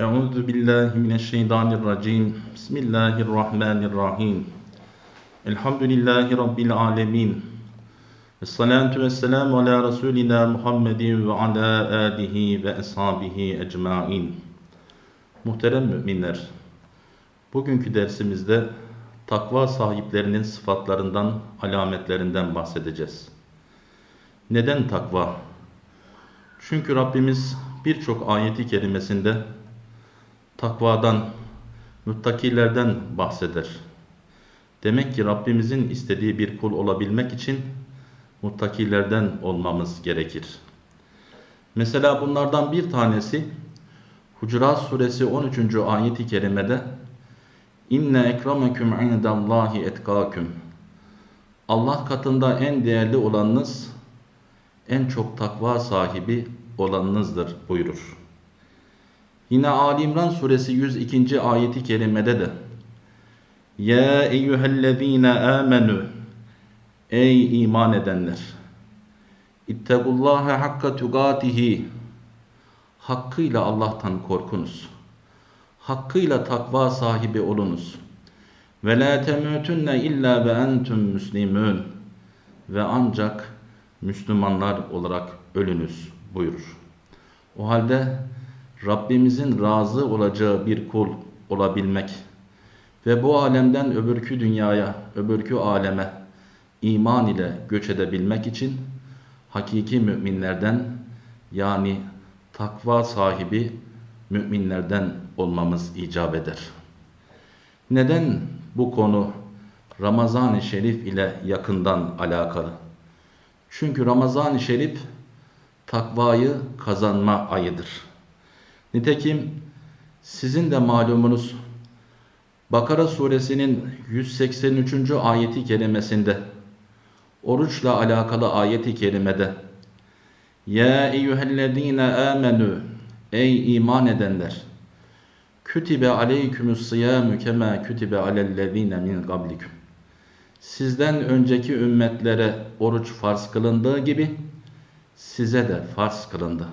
Euzu billahi mineşşeytanirracim. Bismillahirrahmanirrahim. Elhamdülillahi rabbil alamin. Essalatu vesselamu ala rasulina Muhammedin ve ala alihi ve ashabihi ecmaîn. Muhterem müminler, bugünkü dersimizde takva sahiplerinin sıfatlarından, alametlerinden bahsedeceğiz. Neden takva? Çünkü Rabbimiz birçok ayeti kerimesinde takvadan, muttakilerden bahseder. Demek ki Rabbimizin istediği bir kul olabilmek için muttakilerden olmamız gerekir. Mesela bunlardan bir tanesi Hucurat suresi 13. ayeti kerimede İnne ekremeküm indallahi etkâküm Allah katında en değerli olanınız en çok takva sahibi olanınızdır buyurur. Yine Ali İmran suresi 102. ayeti kerimede de Ya eyyühellezine amenu Ey iman edenler! İttegullâhe hakka tugatihi Hakkıyla Allah'tan korkunuz. Hakkıyla takva sahibi olunuz. Ve la temûtunne illa ve entüm müslimûn ve ancak Müslümanlar olarak ölünüz buyurur. O halde Rabbimizin razı olacağı bir kul olabilmek ve bu alemden öbürkü dünyaya, öbürkü aleme iman ile göç edebilmek için hakiki müminlerden yani takva sahibi müminlerden olmamız icap eder. Neden bu konu Ramazan-ı Şerif ile yakından alakalı? Çünkü Ramazan-ı Şerif takvayı kazanma ayıdır. Nitekim sizin de malumunuz Bakara suresinin 183. ayeti kerimesinde oruçla alakalı ayeti kerimede Ya eyyühellezine amenu Ey iman edenler Kütibe aleykümüs sıyâmü kemâ kütibe alellezîne min qablikum Sizden önceki ümmetlere oruç farz kılındığı gibi size de farz kılındı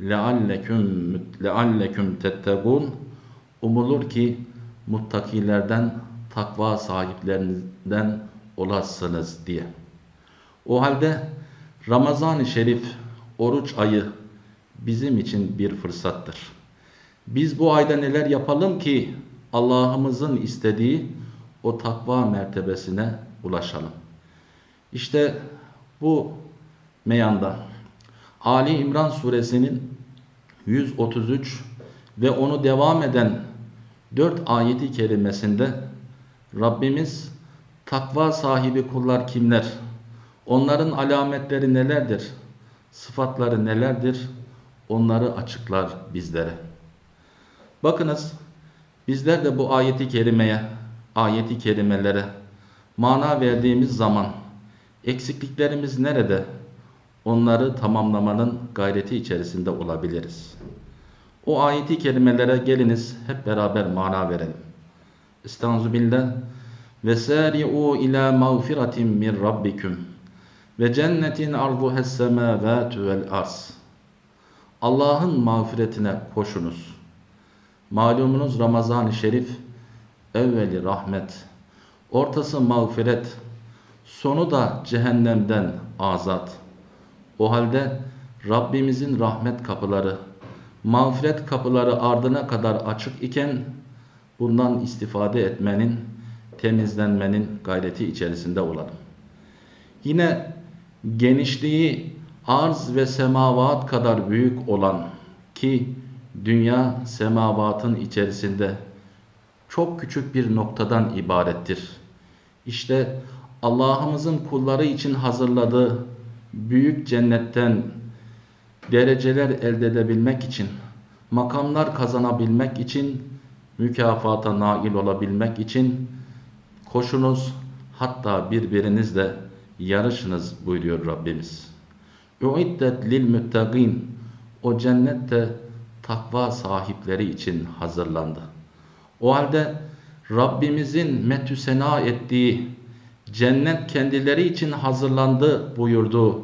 lealleküm lealleküm tettegun umulur ki muttakilerden takva sahiplerinden olasınız diye. O halde Ramazan-ı Şerif oruç ayı bizim için bir fırsattır. Biz bu ayda neler yapalım ki Allah'ımızın istediği o takva mertebesine ulaşalım. İşte bu meyanda Ali İmran suresinin 133 ve onu devam eden 4 ayeti kerimesinde Rabbimiz takva sahibi kullar kimler? Onların alametleri nelerdir? Sıfatları nelerdir? Onları açıklar bizlere. Bakınız bizler de bu ayeti kerimeye, ayeti kerimelere mana verdiğimiz zaman eksikliklerimiz nerede? Onları tamamlamanın gayreti içerisinde olabiliriz. O ayeti kelimelere geliniz hep beraber mana verelim. Estağzu billah. Ve sari'u ila mağfiratin min rabbikum ve cennetin arduhes semavatu vel arz. Allah'ın mağfiretine koşunuz. Malumunuz Ramazan-ı Şerif evveli rahmet, ortası mağfiret, sonu da cehennemden azat. O halde Rabbimizin rahmet kapıları, mağfiret kapıları ardına kadar açık iken bundan istifade etmenin, temizlenmenin gayreti içerisinde olalım. Yine genişliği arz ve semavat kadar büyük olan ki dünya semavatın içerisinde çok küçük bir noktadan ibarettir. İşte Allah'ımızın kulları için hazırladığı büyük cennetten dereceler elde edebilmek için, makamlar kazanabilmek için, mükafata nail olabilmek için koşunuz hatta birbirinizle yarışınız buyuruyor Rabbimiz. Uiddet lil muttaqin o cennette takva sahipleri için hazırlandı. O halde Rabbimizin metü sena ettiği cennet kendileri için hazırlandı buyurdu.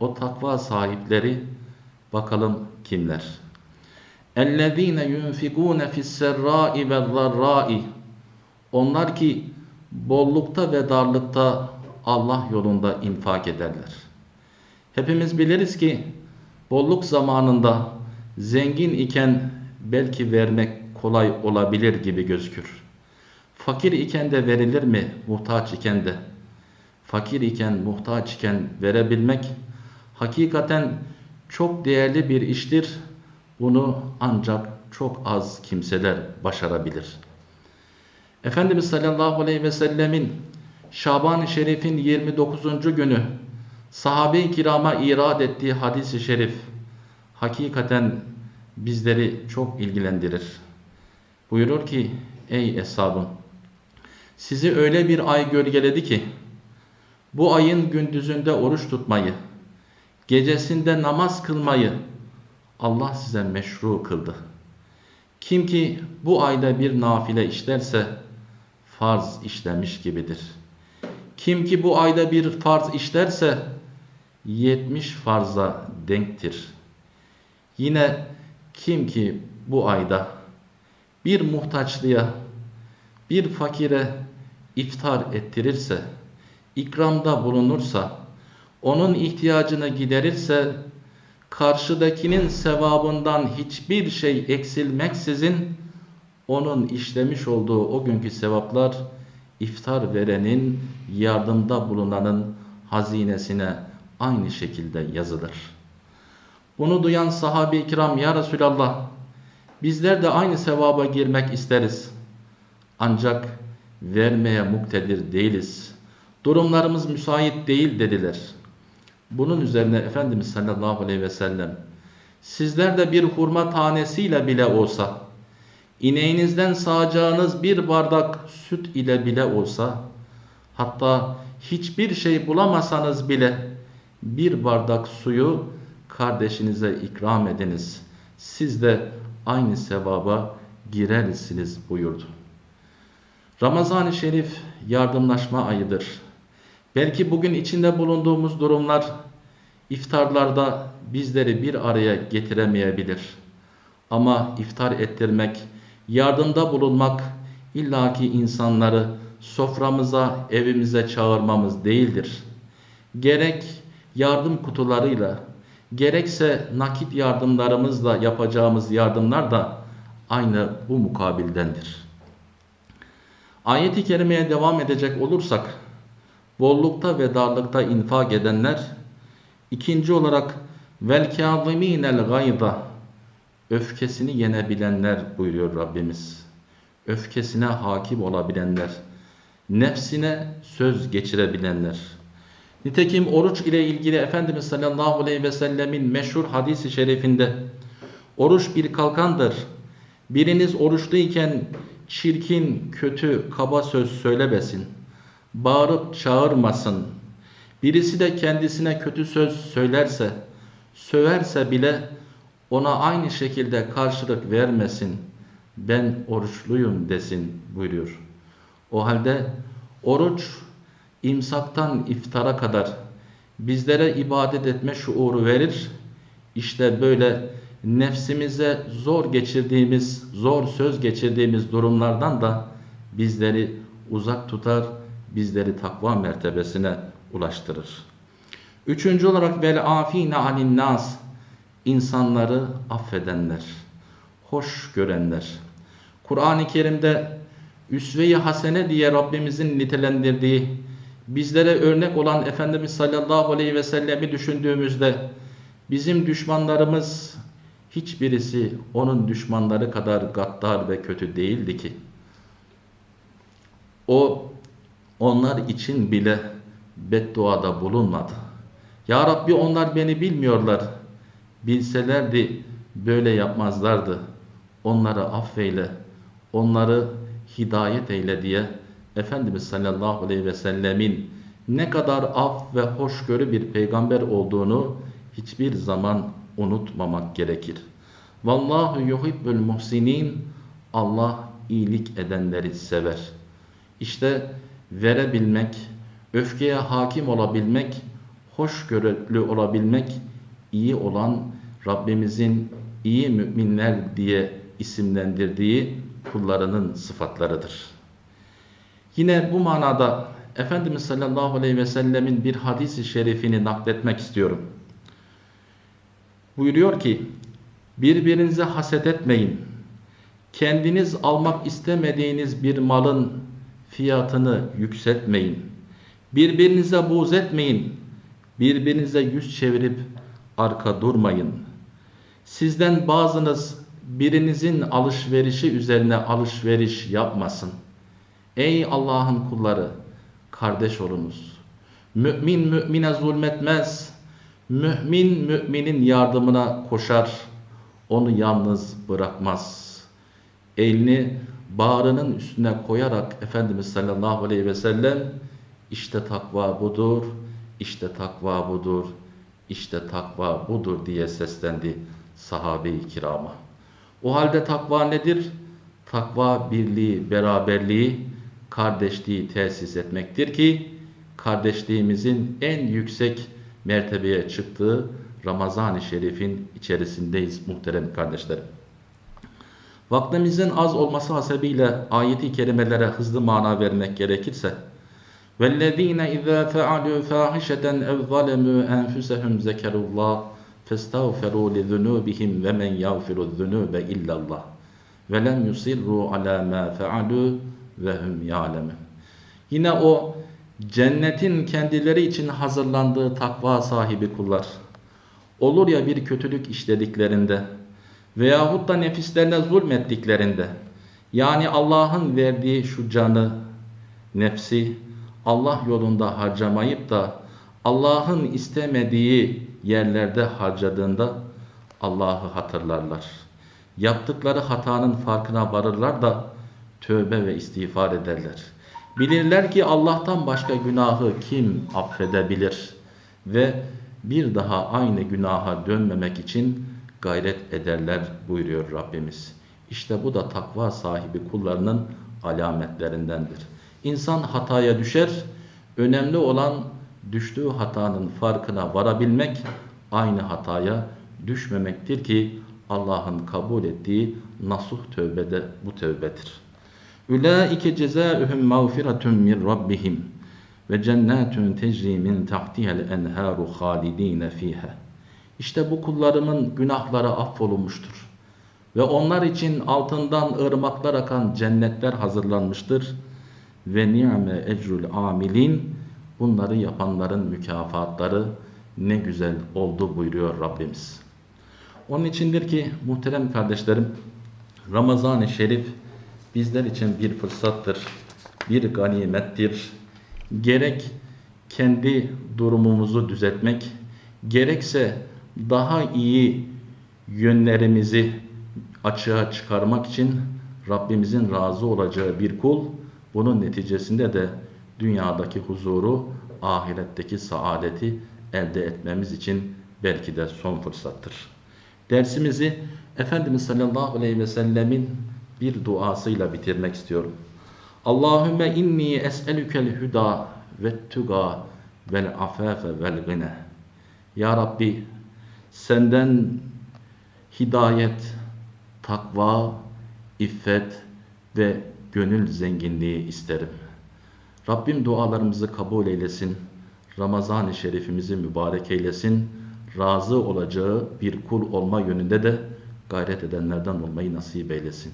O takva sahipleri bakalım kimler? اَلَّذ۪ينَ يُنْفِقُونَ فِي السَّرَّاءِ وَالضَّرَّاءِ Onlar ki bollukta ve darlıkta Allah yolunda infak ederler. Hepimiz biliriz ki bolluk zamanında zengin iken belki vermek kolay olabilir gibi gözükür. Fakir iken de verilir mi muhtaç iken de? Fakir iken, muhtaç iken verebilmek hakikaten çok değerli bir iştir. Bunu ancak çok az kimseler başarabilir. Efendimiz sallallahu aleyhi ve sellemin Şaban-ı Şerif'in 29. günü sahabe-i kirama irad ettiği hadis-i şerif hakikaten bizleri çok ilgilendirir. Buyurur ki ey eshabım sizi öyle bir ay gölgeledi ki bu ayın gündüzünde oruç tutmayı, gecesinde namaz kılmayı Allah size meşru kıldı. Kim ki bu ayda bir nafile işlerse farz işlemiş gibidir. Kim ki bu ayda bir farz işlerse 70 farza denktir. Yine kim ki bu ayda bir muhtaçlıya, bir fakire iftar ettirirse, ikramda bulunursa, onun ihtiyacını giderirse, karşıdakinin sevabından hiçbir şey eksilmeksizin onun işlemiş olduğu o günkü sevaplar iftar verenin, yardımda bulunanın hazinesine aynı şekilde yazılır. Bunu duyan sahabe-i kiram ya Resulallah bizler de aynı sevaba girmek isteriz. Ancak vermeye muktedir değiliz. Durumlarımız müsait değil dediler. Bunun üzerine Efendimiz sallallahu aleyhi ve sellem sizler de bir hurma tanesiyle bile olsa ineğinizden sağacağınız bir bardak süt ile bile olsa hatta hiçbir şey bulamasanız bile bir bardak suyu kardeşinize ikram ediniz. Siz de aynı sevaba girersiniz buyurdu. Ramazan-ı Şerif yardımlaşma ayıdır. Belki bugün içinde bulunduğumuz durumlar iftarlarda bizleri bir araya getiremeyebilir. Ama iftar ettirmek, yardımda bulunmak illaki insanları soframıza, evimize çağırmamız değildir. Gerek yardım kutularıyla, gerekse nakit yardımlarımızla yapacağımız yardımlar da aynı bu mukabildendir. Ayet-i kerimeye devam edecek olursak, bollukta ve darlıkta infak edenler, ikinci olarak vel kâzimînel gayda, öfkesini yenebilenler buyuruyor Rabbimiz. Öfkesine hakim olabilenler, nefsine söz geçirebilenler. Nitekim oruç ile ilgili Efendimiz sallallahu aleyhi ve sellemin meşhur hadisi şerifinde oruç bir kalkandır. Biriniz oruçluyken çirkin, kötü, kaba söz söylemesin. Bağırıp çağırmasın. Birisi de kendisine kötü söz söylerse, söverse bile ona aynı şekilde karşılık vermesin. Ben oruçluyum desin buyuruyor. O halde oruç imsaktan iftara kadar bizlere ibadet etme şuuru verir. İşte böyle nefsimize zor geçirdiğimiz, zor söz geçirdiğimiz durumlardan da bizleri uzak tutar, bizleri takva mertebesine ulaştırır. Üçüncü olarak vel afine anin nas insanları affedenler, hoş görenler. Kur'an-ı Kerim'de üsve-i hasene diye Rabbimizin nitelendirdiği bizlere örnek olan Efendimiz sallallahu aleyhi ve sellemi düşündüğümüzde bizim düşmanlarımız hiçbirisi onun düşmanları kadar gaddar ve kötü değildi ki. O onlar için bile bedduada bulunmadı. Ya Rabbi onlar beni bilmiyorlar. Bilselerdi böyle yapmazlardı. Onları affeyle, onları hidayet eyle diye Efendimiz sallallahu aleyhi ve sellemin ne kadar af ve hoşgörü bir peygamber olduğunu hiçbir zaman unutmamak gerekir. Vallahu yuhibbul muhsinin Allah iyilik edenleri sever. İşte verebilmek, öfkeye hakim olabilmek, hoşgörülü olabilmek iyi olan Rabbimizin iyi müminler diye isimlendirdiği kullarının sıfatlarıdır. Yine bu manada Efendimiz sallallahu aleyhi ve sellemin bir hadisi şerifini nakletmek istiyorum. Buyuruyor ki, birbirinize haset etmeyin. Kendiniz almak istemediğiniz bir malın fiyatını yükseltmeyin. Birbirinize buğz etmeyin. Birbirinize yüz çevirip arka durmayın. Sizden bazınız birinizin alışverişi üzerine alışveriş yapmasın. Ey Allah'ın kulları, kardeş olunuz. Mümin mümine zulmetmez. Mümin müminin yardımına koşar. Onu yalnız bırakmaz. Elini bağrının üstüne koyarak Efendimiz sallallahu aleyhi ve sellem işte takva budur, işte takva budur, işte takva budur diye seslendi sahabe-i kirama. O halde takva nedir? Takva birliği, beraberliği, kardeşliği tesis etmektir ki kardeşliğimizin en yüksek mertebeye çıktığı Ramazan-ı Şerif'in içerisindeyiz muhterem kardeşlerim. Vaktimizin az olması hasebiyle ayeti kerimelere hızlı mana vermek gerekirse وَالَّذ۪ينَ اِذَا فَعَلُوا فَاحِشَةً اَوْ ظَلَمُوا أَنْفُسَهُمْ ذَكَرُوا اللّٰهِ فَاسْتَغْفَرُوا لِذُنُوبِهِمْ وَمَنْ يَغْفِرُ الذُّنُوبَ إِلَّا اللّٰهِ وَلَمْ يُصِرُّوا عَلَى مَا فَعَلُوا وَهُمْ يَعْلَمُونَ Yine o cennetin kendileri için hazırlandığı takva sahibi kullar. Olur ya bir kötülük işlediklerinde veyahut da nefislerine zulmettiklerinde yani Allah'ın verdiği şu canı, nefsi Allah yolunda harcamayıp da Allah'ın istemediği yerlerde harcadığında Allah'ı hatırlarlar. Yaptıkları hatanın farkına varırlar da tövbe ve istiğfar ederler. Bilirler ki Allah'tan başka günahı kim affedebilir ve bir daha aynı günaha dönmemek için gayret ederler buyuruyor Rabbimiz. İşte bu da takva sahibi kullarının alametlerindendir. İnsan hataya düşer, önemli olan düştüğü hatanın farkına varabilmek, aynı hataya düşmemektir ki Allah'ın kabul ettiği nasuh tövbede bu tövbedir. Ulaike cezaühum mağfiretun min rabbihim ve cennetun tecri min tahtiha'l enharu halidin fiha. İşte bu kullarımın günahları affolunmuştur. Ve onlar için altından ırmaklar akan cennetler hazırlanmıştır. Ve ni'me ecrul amilin bunları yapanların mükafatları ne güzel oldu buyuruyor Rabbimiz. Onun içindir ki muhterem kardeşlerim Ramazan-ı Şerif bizler için bir fırsattır, bir ganimettir. Gerek kendi durumumuzu düzeltmek, gerekse daha iyi yönlerimizi açığa çıkarmak için Rabbimizin razı olacağı bir kul, bunun neticesinde de dünyadaki huzuru, ahiretteki saadeti elde etmemiz için belki de son fırsattır. Dersimizi Efendimiz sallallahu aleyhi ve sellemin bir duasıyla bitirmek istiyorum. Allahümme inni es'elükel huda ve tuga vel afafe vel gine. Ya Rabbi senden hidayet, takva, iffet ve gönül zenginliği isterim. Rabbim dualarımızı kabul eylesin. Ramazan-ı Şerifimizi mübarek eylesin. Razı olacağı bir kul olma yönünde de gayret edenlerden olmayı nasip eylesin.